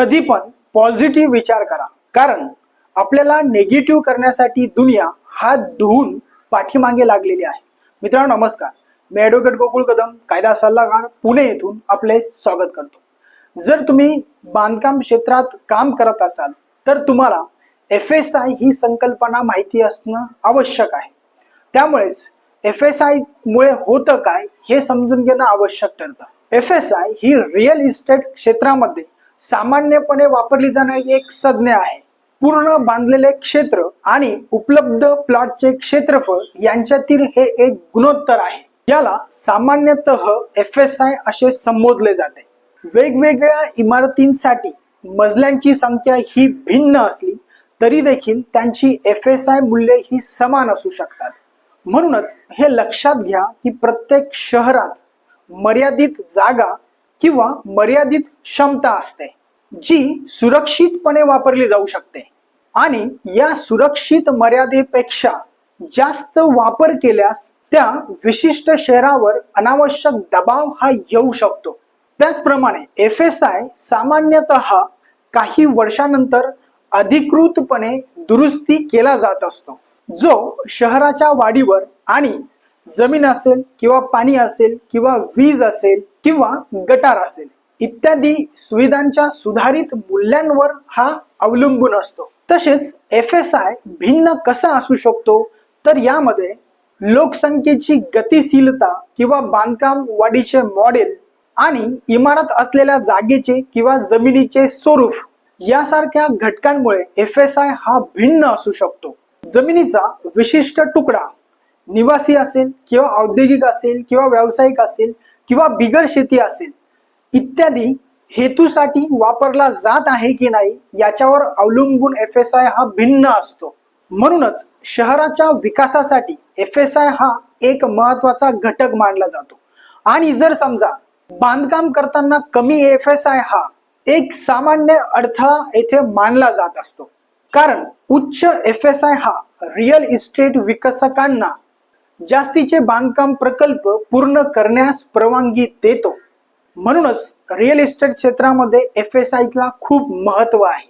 कधी पण पॉझिटिव्ह विचार करा. कारण आपल्याला नेगेटिव्ह करण्यासाठी दुनिया हात धुवून पाठीमागे लागलेली आहे. मित्रांनो नमस्कार. मी ॲडव्होकेट गोकुळ कदम कायदा सल्लागार पुणे येथून आपले स्वागत करतो. जर तुम्ही बांधकाम क्षेत्रात काम करत असाल तर तुम्हाला एफ एस आय ही संकल्पना माहिती असणं आवश्यक आहे. त्यामुळेच एफ एस आय मुळे होतं काय हे समजून घेणं आवश्यक ठरतं. एफ एस आय ही रिअल इस्टेट क्षेत्रामध्ये सामान्यपणे वापरली जाणारी एक संज्ञा आहे. पूर्ण बांधलेले क्षेत्र आणि उपलब्ध प्लॉटचे क्षेत्रफळ यांच्यातील हे एक गुणोत्तर आहे. याला सामान्यतः एफ एस आय असे संबोधले जाते. वेगवेगळ्या इमारतींसाठी मजल्यांची संख्या ही भिन्न असली तरी देखील त्यांची एफ एस आय मूल्ये ही समान असू शकतात. म्हणूनच हे लक्षात घ्या की प्रत्येक शहरात मर्यादित जागा किंवा मर्यादित क्षमता असते जी सुरक्षितपणे वापरली जाऊ शकते. आणि या सुरक्षित मर्यादेपेक्षा जास्त वापर केल्यास त्या विशिष्ट शहरावर अनावश्यक दबाव हा येऊ शकतो. त्याचप्रमाणे एफ एस आय सामान्यतः काही वर्षानंतर अधिकृतपणे दुरुस्ती केला जात असतो जो शहराच्या वाढीवर आणि जमीन असेल किंवा पाणी असेल किंवा वीज असेल किंवा गटार असेल. इत्यादी सुविधांच्या सुधारित मूल्यांवर हा अवलंबून असतो. तसेच एफ एस आय भिन्न कसा असू शकतो? तर यामध्ये लोकसंख्येची गतिशीलता किंवा बांधकाम वाढीचे मॉडेल आणि इमारत असलेल्या जागेचे किंवा जमिनीचे स्वरूप यासारख्या घटकांमुळे एफ एस आय हा भिन्न असू शकतो. जमिनीचा विशिष्ट तुकडा निवासी असेल किंवा औद्योगिक असेल किंवा व्यावसायिक असेल किंवा बिगर शेती असेल इत्यादी हेतूसाठी वापरला जात आहे की नाही याच्यावर अवलंबून एफ एस आय हा भिन्न असतो. म्हणूनच शहराच्या विकासासाठी एफ एस आय हा एक महत्त्वाचा घटक मानला जातो. आणि जर समजा बांधकाम करताना कमी एफ एस आय हा एक सामान्य अडथळा येथे मानला जात असतो. कारण उच्च एफ एस आय हा रिअल इस्टेट विकसकांना जास्तीचे बांधकाम प्रकल्प पूर्ण करण्यास परवानगी देतो. म्हणूनच रिअल इस्टेट क्षेत्रामध्ये एफ एस आयला खूप महत्त्व आहे.